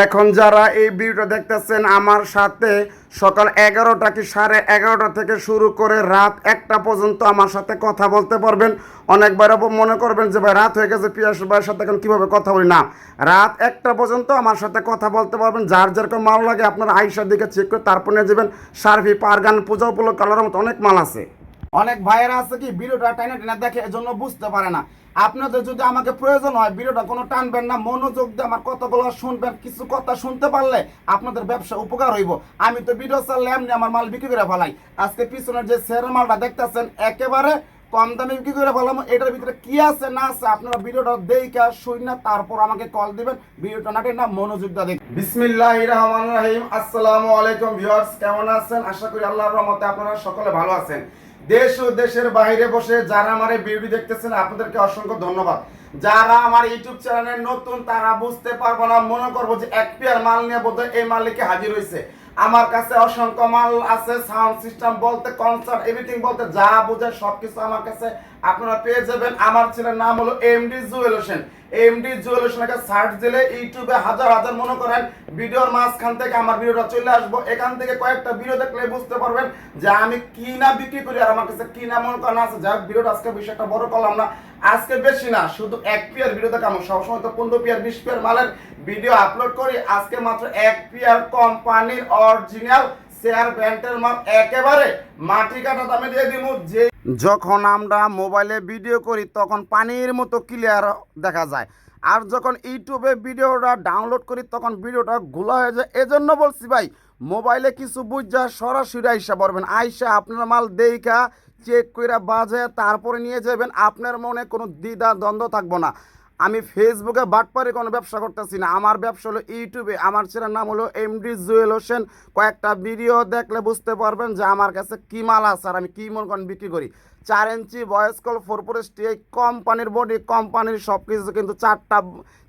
এখন যারা এই ভিডিওটা দেখতেছেন, আমার সাথে সকাল এগারোটা কি সাড়ে এগারোটা থেকে শুরু করে রাত একটা পর্যন্ত আমার সাথে কথা বলতে পারবেন। অনেকবার মনে করবেন যে, ভাই, রাত হয়ে গেছে পিয়াস ভাইয়ের সাথে এখন কীভাবে কথা বলি? না, রাত একটা পর্যন্ত আমার সাথে কথা বলতে পারবেন। যার যেরকম মাল লাগে আপনার আইসার দিকে চেক করে তারপর নিয়ে যাবেন। সার্ভি, পারগান, পূজা উপলক্ষ কালার মতো অনেক মাল আছে। অনেক ভাইয়েরা আছে কি, ভিডিওটা টাইনে টাইনে দেখে, এজন্য বুঝতে পারে না। আপনাদের যদি আমাকে প্রয়োজন হয়, ভিডিওটা কোনো টানবেন না, মনোযোগ দিয়ে আমার কথাগুলো শুনবেন, কিছু কথা শুনতে পারলে আপনাদের ব্যবসা উপকার হইব। আমি তো ভিডিও চাললে এমনি আমার মাল বিক্রি করে ফেলাই। আজকে পিছনের যে সেরা মালটা দেখতেছেন, একেবারে কম দামে বিক্রি করে ফেলাম। এটার ভিতরে কি আছে, না আছে, আপনারা ভিডিওটা দেখে শুন না তারপর আমাকে কল দিবেন। ভিডিওটা না না মনোযোগটা দেখ বিসমিল্লাহ রহমান রহিম। আসসালামু আলাইকুম ভিউয়ার্স, কেমন আছেন? আশা করি আল্লাহর রহমতে আপনারা সকলে ভালো আছেন। দেশ ও দেশের বাইরে বসে যারা আমার এই ভিডিও দেখতেছেন, আপনাদেরকে অসংখ্য ধন্যবাদ। যারা আমার ইউটিউব চ্যানেলে নতুন, তারা বুঝতে পারব না, মনে করব যে এক পেয়ার মাল নিয়ে বোধহয় এই মালিকে হাজির হয়েছে আমার কাছে অসংখ্য মাল আছে সাউন্ড সিস্টেম বলতে কনসার্ট এভরিথিং বলতে, যা বোঝায় সবকিছু আমার কাছে আপনারা পেয়ে যাবেন আমার ছেলের নাম হলো এমডি জুয়েল হোসেন। এমডি জুয়েল হোসেনকে সার্চ দিলে ইউটিউবে হাজার হাজার মনে করেন। ভিডিওর মাঝখান থেকে আমার ভিডিওটা চলে আসব। এখান থেকে কয়েকটা ভিডিও দেখলে বুঝতে পারবেন যে আমি কি না বিক্রি করি আর আমার কাছে কি না মনে করেন আছে। যাই ভিডিওটা আজকে বিষয়টা বড় করলাম না। আজকে বেশি না, শুধু এক পিয়ার ভিডিও দেখাবো। সবসময় তো পনেরো পিয়ার বিশ পিয়ার মালের ভিডিও আপলোড করি। আজকে মাত্র এক পিয়ার কোম্পানির অরিজিনাল শেয়ার ব্যান্ডের মাল একেবারে মাটি কাটা দামে দিয়ে দিব যে যখন আমরা মোবাইলে ভিডিও করি, তখন পানির মতো ক্লিয়ার দেখা যায়। আর যখন ইউটিউবে ভিডিওটা ডাউনলোড করি, তখন ভিডিওটা ঘোলা হয়ে যায়। এজন্য বলছি ভাই, মোবাইলে কিছু বুঝা সরাসরি আইসা পড়বেন। আইসা আপনার মাল দেখা চেক করে বাজে, তারপরে নিয়ে যাবেন। আপনার মনে কোনো দ্বিধা দ্বন্দ্ব থাকব না। আমি ফেসবুকে বাটপারে কোনো ব্যবসা করতেছি না। আমার ব্যবসা হলো ইউটিউবে আমার ছেলের নাম হলো এমডি জুয়েল হোসেন কয়েকটা ভিডিও দেখলে বুঝতে পারবেন যে আমার কাছে কী মাল আছে আর আমি কী মন করেন বিক্রি করি। চার ইঞ্চি ভয়েস কল ফোর ফোরেস্টি এই কোম্পানির বডি কোম্পানির সব কিছু কিন্তু চারটা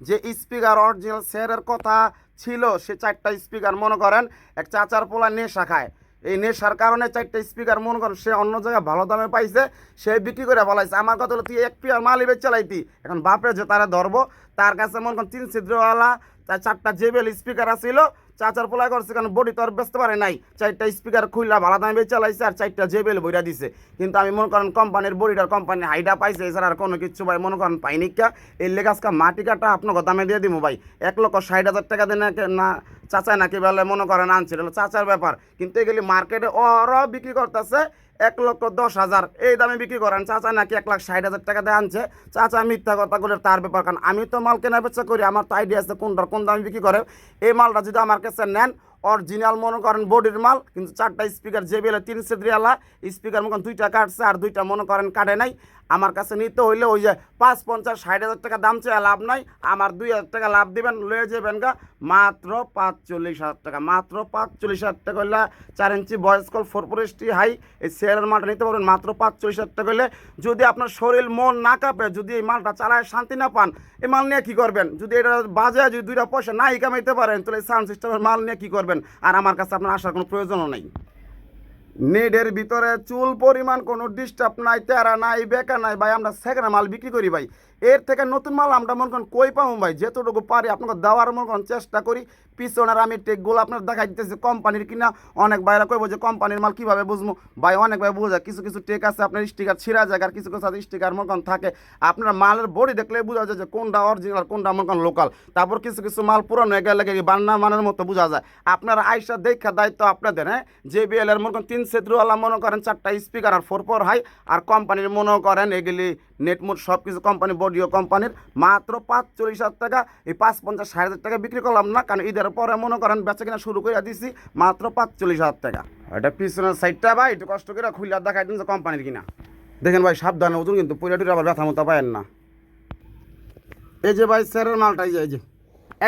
যে স্পিকার অরিজিনাল স্যারের কথা ছিল, সে চারটা স্পিকার মনে করেন, এক চাচার পোলা নেশা খায়। এই নেশার কারণে চারটা স্পিকার মনে করেন সে অন্য জায়গায় ভালো দামে পাইছে, সে বিক্রি করে ফেলাইছে। আমার কথা হলো, তুই এক পিয়ার মালি বেচ চালাইতি। এখন বাপে যে তারা ধরবো, তার কাছে মনে করেন তিন ছিদ্রওয়ালা, তার চারটা জেবেল স্পিকার আছিল চাচার পোলা করছে, কারণ বডি তো আর বেচতে পারে নাই। চারটা স্পিকার খুললা ভালো দামে চালাইছে আর চারটা জেবেল বইরা দিছে। কিন্তু আমি মনে করেন কোম্পানির বডিটার কোম্পানি হাইডা পাইছে, এছাড়া আর কোনো কিছু ভাই মনে করেন পাইনি কা। এর লেগে আজকে মাটি কাটা আপনাকে দামে দিয়ে দিব ভাই। এক লক্ষ ষাট হাজার টাকা দিয়ে না চাচা নাকি বলে মনে করেন আনছে চাচার ব্যাপার। কিন্তু এগুলি মার্কেটে অর বিক্রি করতেছে। এক লক্ষ দশ হাজার। এই দামে বিক্রি করেন। চাচা নাকি এক লাখ ষাট হাজার টাকা দিয়ে আনছে। চাচা মিথ্যা কথা বলে তার ব্যাপার কারণ আমি তো মাল কেনা বেচা করি। আমার তো আইডিয়া আছে কোনটার কোন দামে বিক্রি করে এই মালটা যদি আমার কাছে নেন অরিজিনাল মনে করেন বডির মাল, কিন্তু চারটা স্পিকার যে বেলে তিন সেদ্রিয়ালা স্পিকার মনে দুইটা কাটছে আর দুইটা মনে করেন কাটে নাই। আমার কাছে নিতে হইলে ওই যে পাঁচ, পঞ্চাশ, ষাট হাজার টাকা দাম চেয়ে লাভ নাই। আমার দুই হাজার টাকা লাভ দিবেন, লয়ে যাবেন গা, মাত্র পাঁচচল্লিশ হাজার টাকা, মাত্র পাঁচচল্লিশ হাজার টাকা হইলে চার ইঞ্চি বয়স কল ফোর ফোরেস্টি হাই এই শেয়ারের মালটা নিতে পারবেন, মাত্র পাঁচচল্লিশ হাজার টাকা হইলে। যদি আপনার শরীর মন না কাঁপে, যদি এই মালটা চালায় শান্তি না পান, এই মাল নিয়ে কী করবেন? যদি এটা বাজারে যদি দুইটা পয়সা নাই কামাইতে পারেন, তাহলে সাউন্ড সিস্টেমের মাল নিয়ে কী করবেন? আর আমার কাছে আপনার আসার কোনো প্রয়োজনও নেই। নেডের ভিতরে চুল পরিমাণ কোনো ডিস্টার্ব নাই, তেরা নাই, বেকা নাই, ভাই, আমরা সেকেন্ড মাল বিক্রি করি, ভাই। এর থেকে নতুন মাল আমরা মনে করেন কই পাবো ভাই? যেতটুকু পারি আপনাকে দেওয়ার মনে করেন চেষ্টা করি। পিছনের আমি টেকগুলো আপনার দেখাই দিতেছি, কোম্পানির কিনা? অনেক বাইরে কইবো যে কোম্পানির মাল কীভাবে বুঝব? ভাই, অনেক ভাই বোঝা, কিছু কিছু টেক আছে, আপনার স্টিকার ছিঁড়া যায় আর কিছু কিছু স্টিকার মনে থাকে। আপনার মালের বডি দেখলে বোঝা যায় যে কোনটা অরিজিনাল কোনটা মনে লোকাল তারপর কিছু কিছু মাল পুরানো হয়ে গেলে বান্না মানের মতো বোঝা যায়। আপনার আইসা দেখা দায়িত্ব আপনাদের হ্যাঁ? যে বিএলের মনে করেন তিন সেত্রওয়ালা মনে করেন চারটা স্পিকার আর ফোর ফোর হাই আর কোম্পানির মনে করেন এগুলি নেটমুট সব কিছু কোম্পানি বডিও কোম্পানির মাত্র পাঁচ চল্লিশ হাজার টাকা। এই পাঁচ পঞ্চাশ ষাট হাজার টাকা বিক্রি করলাম না, কারণ ঈদের পরে মনে করেন বেচা কিনা শুরু করে দিছি, মাত্র পাঁচ চল্লিশ হাজার টাকা। এটা পিছনের সাইডটা ভাই, একটু কষ্ট করে খুলে দেখাই দিন যে কোম্পানির কিনা। দেখেন ভাই, সাবধানে ওজন কিন্তু পুরো টুরে আবার ব্যথা মতো পায়েন না। এই যে ভাই স্যারের মালটা এই যে।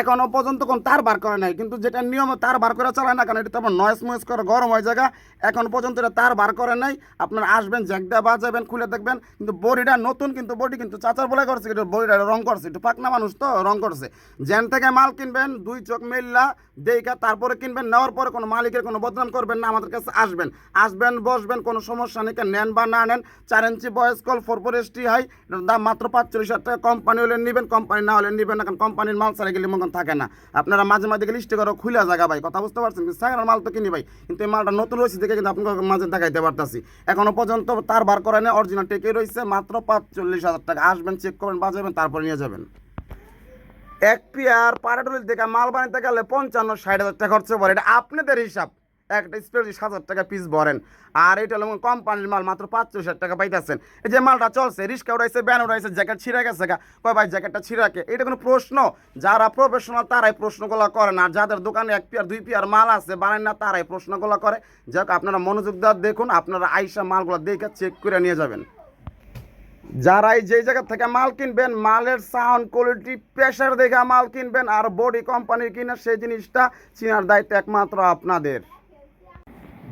এখনও পর্যন্ত কোন তার বার করে নাই। কিন্তু যেটা নিয়ম, তার বার করে চালায় না কারণ এটা তারপর নয়েস ময়েস করে গরম হয়ে জায়গা এখন পর্যন্ত এটা তার বার করে নাই। আপনারা আসবেন, জ্যাকদা বাজাবেন, খুলে দেখবেন। কিন্তু বডিটা নতুন, কিন্তু বডি কিন্তু চাচার বলে করছে, কিন্তু বডিটা রং করছে। একটু পাকনা মানুষ তো, রং করছে। জেন থেকে মাল কিনবেন, দুই চোখ মেললা দেখা, তারপরে কিনবেন, নেওয়ার পরে কোনো মালিকের কোনো বদনাম করবেন না। আমাদের কাছে আসবেন। আসবেন, বসবেন, কোনো সমস্যা নেই। নেন বা না নেন, চার inch voice call four four S T high দাম মাত্র পাঁচচল্লিশ হাজার টাকা। কোম্পানি হলে নেবেন কোম্পানি না হলে নেবেন না, কারণ কোম্পানির মাল ছাড়া গেলে দোকান থাকে না। আপনারা মাঝে মাঝে লিস্ট করে খুলে জায়গা ভাই, কথা বুঝতে পারছেন? কিন্তু মাল তো কিনি ভাই, কিন্তু এই মালটা নতুন রয়েছে দেখে কিন্তু আপনাকে মাঝে দেখাইতে পারতেছি। এখনও পর্যন্ত তার বার করে নেই অরিজিনাল টেকে রয়েছে, মাত্র পাঁচচল্লিশ হাজার টাকা। আসবেন চেক করবেন বাজাবেন তারপরে নিয়ে যাবেন। এক পিয়ার পারাডুলির থেকে মাল বানাইতে গেলে পঞ্চান্ন, ষাট হাজার টাকা খরচ পড়ে এটা আপনাদের হিসাব। একটা স্প্রে বিশ হাজার টাকা পিস ভরেন। আর এটা হলো কোম্পানির মাল, মাত্র পাঁচশো হাজার টাকা পাইতেছেন। এই যে মালটা চলছে, রিস্কা উড়াইছে ব্যান উড়াইছে জ্যাকেট ছিঁড়ে গেছে গা। কয় ভাই জ্যাকেটটা ছিঁড়াকে এটা কোনো প্রশ্ন? যারা প্রফেশনাল তারাই প্রশ্নগুলো করে না। যাদের দোকানে এক পিয়ার দুই পিয়ার মাল আছে, বানায় না, তারাই প্রশ্নগুলো করে। যাক আপনারা মনোযোগ দেওয়ার দেখুন, আপনারা আইসা মালগুলো দেখে চেক করে নিয়ে যাবেন। যারাই যেই জায়গা থেকে মাল কিনবেন, মালের সাউন্ড কোয়ালিটি প্রেশার দেখে মাল কিনবেন, আর বডি কোম্পানির কিনা, সেই জিনিসটা চিনার দায়িত্ব একমাত্র আপনাদের।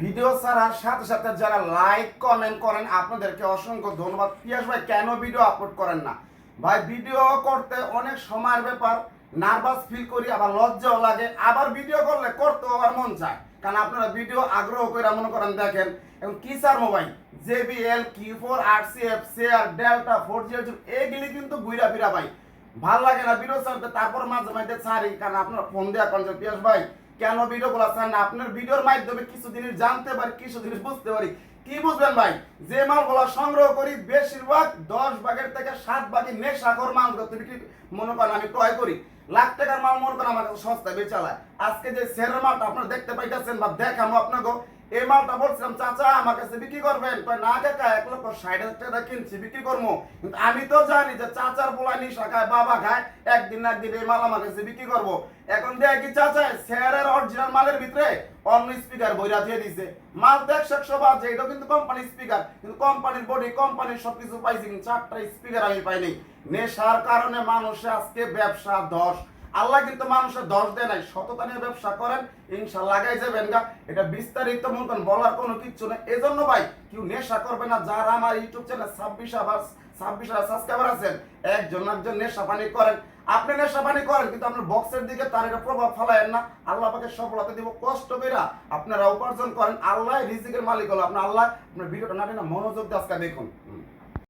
ভিডিও ছাড়ার সাথে সাথে যারা লাইক, কমেন্ট করেন, আপনাদেরকে অসংখ্য ধন্যবাদ। পিয়াস ভাই, কেন ভিডিও আপলোড করেন না? ভাই, ভিডিও করতে অনেক সময়ের ব্যাপার, নার্ভাস ফিল করি, আবার লজ্জাও লাগে। আবার ভিডিও করলে করতেও আবার মন চায়। কারণ আপনারা ভিডিও আগ্রহ করে মনে করেন, দেখেন এবং কি স্যার মোবাইল? জেবিএল কি four R C F CR delta four G এগুলি কিন্তু ঘুরা ফিরা, ভাই। ভালো লাগে না ভিডিও ছাড়তে, তারপর মাঝে মাঝে ছাড়ি, কারণ আপনার ফোন দেওয়া কোন পিয়াস ভাই কেন ভিডিও গুলো না? আপনার ভিডিওর মাধ্যমে কিছু জিনিস জানতে পারি কিছু জিনিস বুঝতে পারি। কি বুঝবেন ভাই? যে মালগুলো সংগ্রহ করি, বেশিরভাগ দশ ভাগের থেকে সাত ভাগই নেশাখর মাল বিক্রি মনে করেন আমি ক্রয় করি। লাখ টাকার মাল মনে করেন আমার কাছে সস্তায় বেচালায়। আজকে যে সেরের মালটা আপনারা দেখতে পাইতেছেন বা দেখামো আপনাকে। এই মালটা বলছিলাম, চাচা আমার কাছে বিক্রি করবেন? কয়, না, কাকা, এক লক্ষ ষাট হাজার টাকা কিনছি, বিক্রি করব। কিন্তু আমি তো জানি যে চাচার পোলা নিশা খায়, বাবা খায়, একদিন না একদিন এই মাল আমার কাছে বিক্রি করব। এখন দেখ চাচা শেয়ারের অরিজিনাল মালের ভিতরে অন্য স্পিকার বইরা দিয়ে দিছে। মাল তো একশো একশো বাজে এটা কিন্তু কোম্পানির স্পিকার কিন্তু কোম্পানির বডি কোম্পানির সবকিছু পাইছি, কিন্তু চারটা স্পিকার আমি পাইনি। নেশার কারণে মানুষে আজকে ব্যবসা ধস আল্লাহ কিন্তু মানুষের দশ দেয় নাই। সততা নিয়ে ব্যবসা করেন ইনশাল্লাহ লাগাই যাবেন গা। এটা বিস্তারিত মতন বলার কোনো কিছু নেই। এজন্য ভাই, কেউ নেশা করবে না। যারা আমার ইউটিউব চ্যানেল ছাব্বিশ আবার ছাব্বিশ হাজার সাবস্ক্রাইবার আছেন, একজন একজন নেশা পানি করেন। আপনি নেশা পানি করেন, কিন্তু আপনার বক্সের দিকে তার একটা প্রভাব ফেলায়েন না। আল্লাহ পাকে সফলতা দিব। কষ্ট কইরা আপনারা উপার্জন করেন। আল্লাহ রিজিকের মালিক হলো আপনার আল্লাহ। আপনার ভিডিওটা না মনোযোগ দিয়ে আজকে দেখুন।